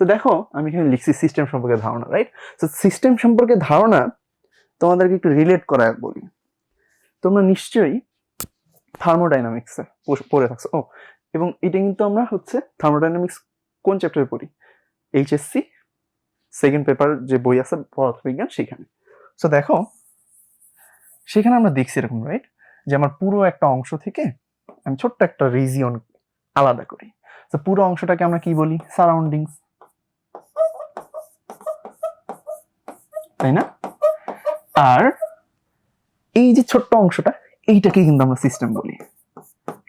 তো দেখো, আমি এখানে লিখছি সিস্টেম সম্পর্কে ধারণা রাইট তো সিস্টেম সম্পর্কে ধারণা তোমাদেরকে একটু রিলেট করা বলি। তোমরা নিশ্চয়ই থার্মোডাইনামিক্সে পড়ে থাকছো। ও, এবং এটা কিন্তু আমরা হচ্ছে থার্মোডাইনামিক্স কোন চ্যাপ্টারে পড়ি? এইচএসসি সেকেন্ড পেপার যে বই আছে, পদার্থবিজ্ঞান, সেখানে। সো দেখো, সেখানে আমরা দেখছি এরকম রাইট যে আমার পুরো একটা অংশ থেকে আমি ছোট্ট একটা রিজিয়ন আলাদা করি। তো পুরো অংশটাকে আমরা কি বলি? সারাউন্ডিংস তাই না? আর এই যে ছোট্ট অংশটা এইটাকে কিন্তু আমরা সিস্টেম বলি।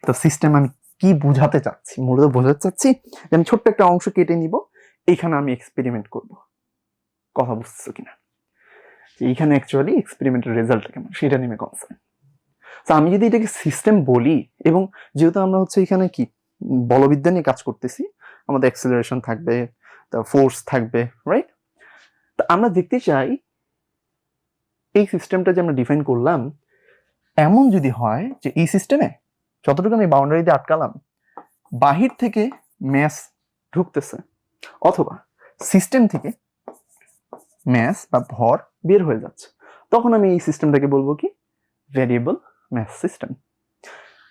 তো সিস্টেম আমি কি বুঝাতে চাচ্ছি? মূলত বোঝাতে চাচ্ছি যে আমি ছোট্ট একটা অংশ কেটে নিব, এইখানে আমি এক্সপেরিমেন্ট করব। কথা বুঝছ কিনা? এইখানে অ্যাকচুয়ালি এক্সপেরিমেন্টের রেজাল্ট কেমন? সেটা নিয়ে কনসার্ন তো আমি যদি এটাকে সিস্টেম বলি, এবং যেহেতু আমরা হচ্ছে এখানে কি? বলবিদ্যা নিয়ে কাজ করতেছি, আমাদের অ্যাক্সেলারেশন থাকবে ফোর্স থাকবে রাইট তো আমরা দেখতে চাই এই সিস্টেমটা যে আমরা ডিফাইন করলাম, এমন যদি হয় যে এই সিস্টেমে যতটুকু আমি বাউন্ডারি দিয়ে আটকালাম, বাহির থেকে ম্যাস ঢুকতেছে, অথবা সিস্টেম থেকে ম্যাস বা ভর বের হয়ে যাচ্ছে, তখন আমি এই সিস্টেমটাকে বলব কি? ভ্যারিয়েবল ম্যাথ সিস্টেম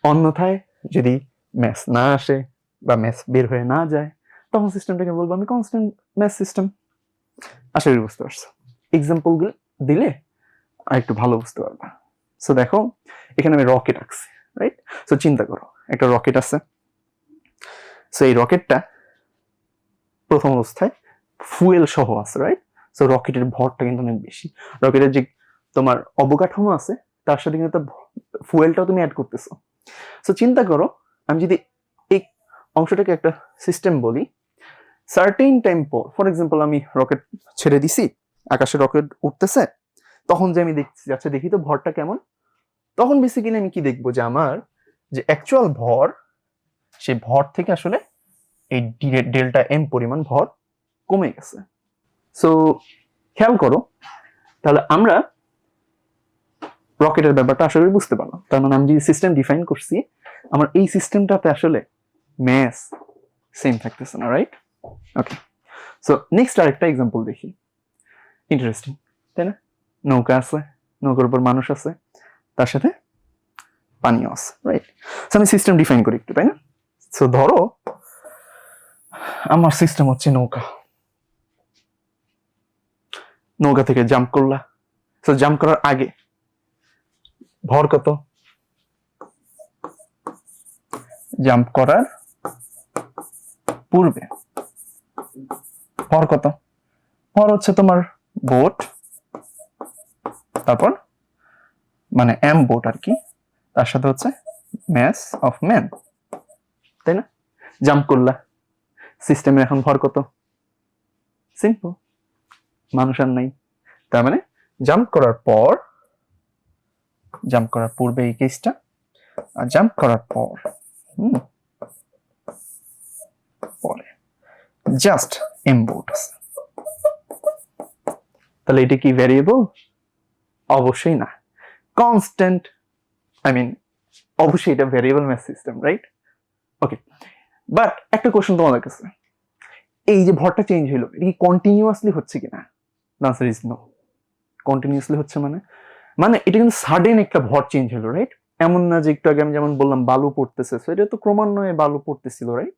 অন্যথায় যদি ম্যাথ না আসে বা ম্যাথ বের হয়ে না যায়, তখন সিস্টেমটাকে বলব আমি কনস্ট্যান্ট ম্যাথ সিস্টেম আশা করি বুঝতে পারছ। এক্সাম্পলগুলো দিলে আর একটু ভালো বুঝতে পারবা। সো দেখো, এখানে আমি রকেট আঁকছি রাইট সো চিন্তা করো, একটা রকেট আছে। সো এই রকেটটা প্রথম অবস্থায় ফুয়েল সহ আছে রাইট সো রকেটের ভরটা কিন্তু অনেক বেশি। রকেটের যে তোমার অবকাঠামো আছে, তার সাথে কিন্তু ফুয়েলটাও তুমি অ্যাড করতেছো। সো চিন্তা করো, আমি যদি এই অংশটাকে একটা সিস্টেম বলি সার্টেইন টাইম পর ফর এক্সাম্পল আমি রকেট ছেড়ে দিছি, আকাশে রকেট উঠতেছে তখন যে আমি দেখছি আচ্ছা দেখি তো ভরটা কেমন? তখন বেসিক্যালি আমি কি দেখব যে আমার যে অ্যাকচুয়াল ভর সে ভর থেকে আসলে এই ডেল্টা এম পরিমাণ ভর কমে গেছে। সো খেয়াল করো, তাহলে আমরা রকেটের ব্যাপারটা আসলে বুঝতে পারলাম। তার মানে আমি যে সিস্টেম ডিফাইন করছি, আমার এই সিস্টেমটাতে আসলে ম্যাথ সেম থাকতেছে না রাইট ওকে সো নেক্সট আরেকটা এক্সাম্পল দেখি। ইন্টারেস্টিং তাই না? নৌকা আছে, নৌকার উপর মানুষ আছে, তার সাথে পানিও আছে রাইট সো আমি সিস্টেম ডিফাইন করি একটু, তাই না? সো ধরো, আমার সিস্টেম হচ্ছে নৌকা। নৌকা থেকে জাম্প করলা। সো জাম্প করার আগে ভর কত? জাম্প করার পূর্বে ভর কত? ভর হচ্ছে তোমার বোট তারপর মানে এম বোট আর কি, তার সাথে হচ্ছে ম্যাস অফ ম্যান তাই না? জাম্প করলা সিস্টেমের এখন ভর কত? সিম্পল মানুষ আর নাই। তার মানে জাম্প করার পর জাম্প করার পূর্বে এই কেসটা আর জাম্প করার পর, হুম, পরে জাস্ট এমবোর্ড আছে। তাহলে এটা কি ভ্যারিয়েবল অবশ্যই না। কনস্ট্যান্ট আই মিন অবশ্যই এটা variable mass system right okay but একটা কোশ্চেন তোমাদের কাছে। এই যে ভরটা চেঞ্জ হলো এটা কি কন্টিনিউয়াসলি হচ্ছে কিনা? আনসার ইজ নো কন্টিনিউয়াসলি হচ্ছে মানে? মানে এটা কিন্তু সাডেন একটা ভর চেঞ্জ হলো রাইট এমন না যে একটু আগে আমি যেমন বললাম বালু পড়তেছে, so এটা তো ক্রমান্বয়ে বালু পড়তেছিল রাইট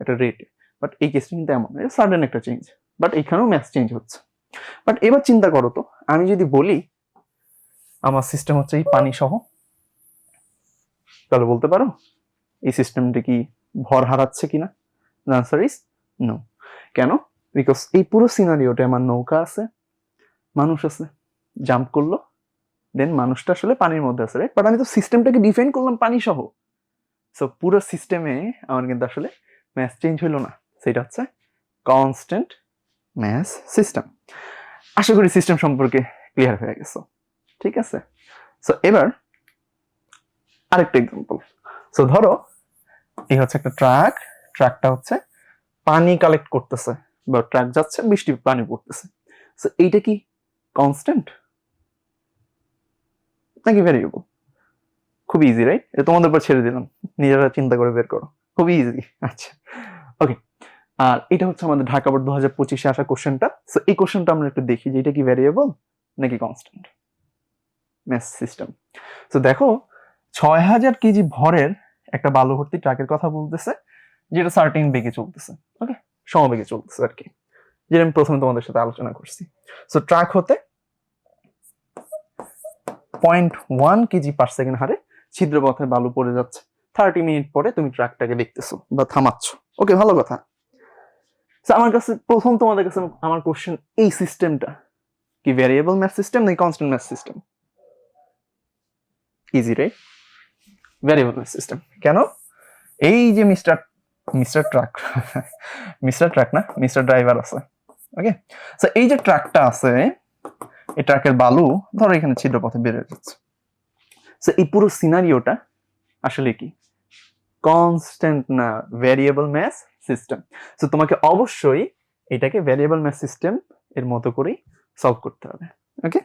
একটা রেটে বাট এই কেসটা কিন্তু এমন এটা সাডেন একটা চেঞ্জ বাট এখানেও ম্যাথ চেঞ্জ হচ্ছে। বাট এবার চিন্তা করো তো, আমি যদি বলি আমার সিস্টেম হচ্ছে এই পানি সহ। তাহলে বলতে পারো, এই সিস্টেমটা কি ভর হারাচ্ছে কিনা? আনসার ইজ নো কেন? বিকজ এই পুরো সিনারিওতে আমার নৌকা আছে, মানুষ আছে জাম্প করল দেন মানুষটা আসলে পানির মধ্যে আছে রাইট বাট আমি তো সিস্টেমটাকে ডিফাইন করলাম পানি সহ। সো পুরো সিস্টেমে আমার কিন্তু আসলে ম্যাথ চেঞ্জ হলো না। সেটা হচ্ছে কনস্ট্যান্ট ম্যাথ সিস্টেম আশা করি সিস্টেম সম্পর্কে ক্লিয়ার হয়ে গেছে। ঠিক আছে? সো এবার আরেকটা এক্সাম্পল সো ধরো, এই হচ্ছে একটা ট্রাক ট্রাকটা হচ্ছে পানি কালেক্ট করতেছে বা ট্রাক যাচ্ছে, বৃষ্টি পানি পড়তেছে। সো এইটা কি কনস্ট্যান্ট নাকি ভ্যারিয়েবল খুব ইজি রাইট এটা তোমাদের উপর ছেড়ে দিলাম। নিজেরা চিন্তা করে বের করো। খুবই ইজি আচ্ছা। ওকে আর এটা হচ্ছে আমাদের ঢাকা বোর্ড দু হাজার পঁচিশে আসা কোশ্চেনটা সো এই কোশ্চেনটা আমরা একটু দেখি যে এটা কি ভ্যারিয়েবল নাকি কনস্ট্যান্ট ম্যাথ সিস্টেম তো দেখো, ছয় হাজার কেজি ভরের একটা বালু ভর্তি ট্রাকের কথা বলতেছে, যেটা সার্টিন বেগে চলতেছে ওকে সমবেগে চলতেছে আর কি, যেটা আমি প্রথমে তোমাদের সাথে আলোচনা করছি। সো ট্রাক হতে point one kg per second হারে ছিদ্রপথে বালু পড়ে যাচ্ছে। থার্টি মিনিট পরে তুমি ট্রাকটাকে দেখতেছো বা থামাচ্ছ। ওকে ভালো কথা। আমার কাছে, প্রথম তোমাদের কাছে, আমার কোশ্চেন এই সিস্টেমটা কি ভ্যারিয়েবল ম্যাথ সিস্টেম নাকি কনস্ট্যান্ট ম্যাথ সিস্টেম ইজি রে ভ্যারিয়েবল ম্যাথ সিস্টেম কেন? এই যে mister mister truck mister truck না মিস্টার ড্রাইভার আছে ওকে সো এই যে ট্রাকটা আছে, এই ট্রাকের বালু, ধরো এখানে ছিদ্রপথে বেড়ে যাচ্ছে। সো এই পুরো সিনারিওটা আসলে কি? কনস্ট্যান্ট না ভ্যারিয়েবল ম্যাথ সিস্টেম সো তোমাকে অবশ্যই এটাকে ভ্যারিয়েবল ম্যাথ সিস্টেম এর মতো করেই সলভ করতে হবে ওকে